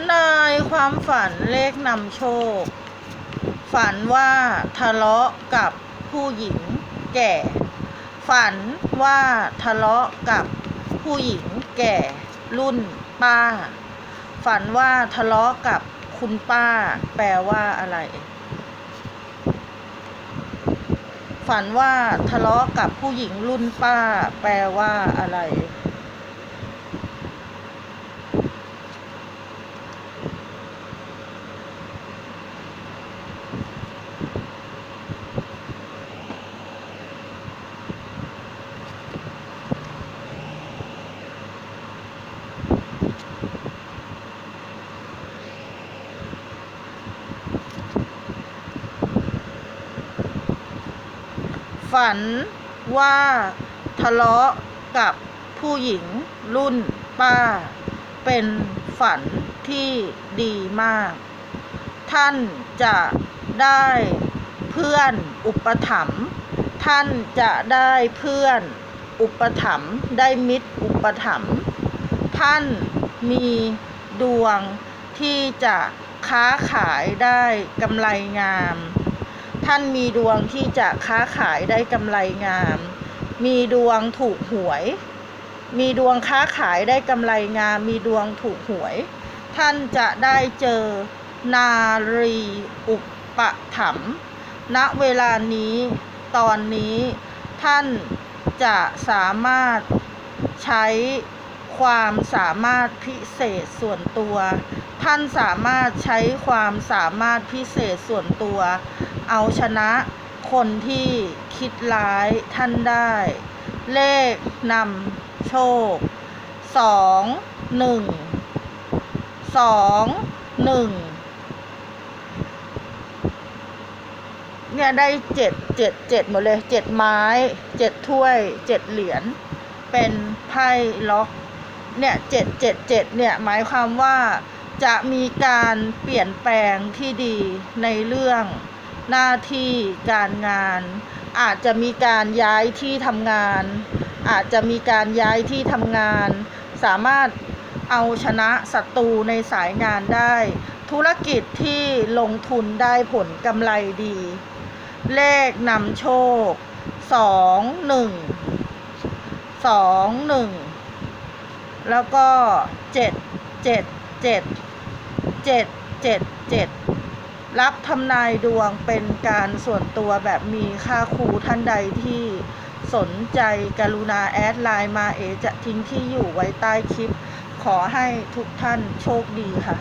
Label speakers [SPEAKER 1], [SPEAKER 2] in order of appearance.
[SPEAKER 1] ำนายความฝันเลขนำโชค ฝันว่าทะเลาะกับผู้หญิงแก่ ฝันว่าทะเลาะกับผู้หญิงแก่รุ่นป้า ฝันว่าทะเลาะกับคุณป้า แปลว่าอะไร ฝันว่าทะเลาะกับผู้หญิงรุ่นป้า แปลว่าอะไร ฝันว่าทะเลาะกับผู้หญิงรุ่นป้า เป็นฝันที่ดีมาก ท่านจะได้เพื่อนอุปถัมภ์ท่านจะได้เพื่อนอุปถัมภ์ได้มิตรอุปถัมภ์ท่านมีดวงที่จะค้าขายได้กำไรงาม ท่านมีดวงที่จะค้าขายได้กำไรงาม มีดวงถูกหวย มีดวงค้าขายได้กำไรงาม มีดวงถูกหวย ท่านจะได้เจอนารีอุปถัมภ์ณเวลานี้ตอนนี้ท่านจะสามารถใช้ความสามารถพิเศษส่วนตัว ท่านสามารถใช้ความสามารถพิเศษส่วนตัว เอาชนะคนที่คิดร้ายท่านได้ เลขนำโชคสองหนึ่งสองหนึ่งเนี่ยได้เจ็ดเจ็ดเจ็ดหมดเลยเจ็ดไม้เจ็ดถ้วยเจ็ดเหรียญเป็นไพ่ล็อกเนี่ยเจ็ดเจ็ดเจ็ดเนี่ยหมายความว่า จะมีการเปลี่ยนแปลงที่ดีในเรื่องหน้าที่การงาน อาจจะมีการย้ายที่ทำงาน อาจจะมีการย้ายที่ทำงาน สามารถเอาชนะศัตรูในสายงานได้ ธุรกิจที่ลงทุนได้ผลกำไรดี เลขนำโชคสองหนึ่งสองหนึ่งแล้วก็เจ็ดเจ็ด เจ็ดเจ็ดเจ็ดเจ็ดรับทำนายดวงเป็นการส่วนตัวแบบมีค่าครูท่านใดที่สนใจกรุณาแอดไลน์มาเอจะทิ้งที่อยู่ไว้ใต้คลิป ขอให้ทุกท่านโชคดีค่ะ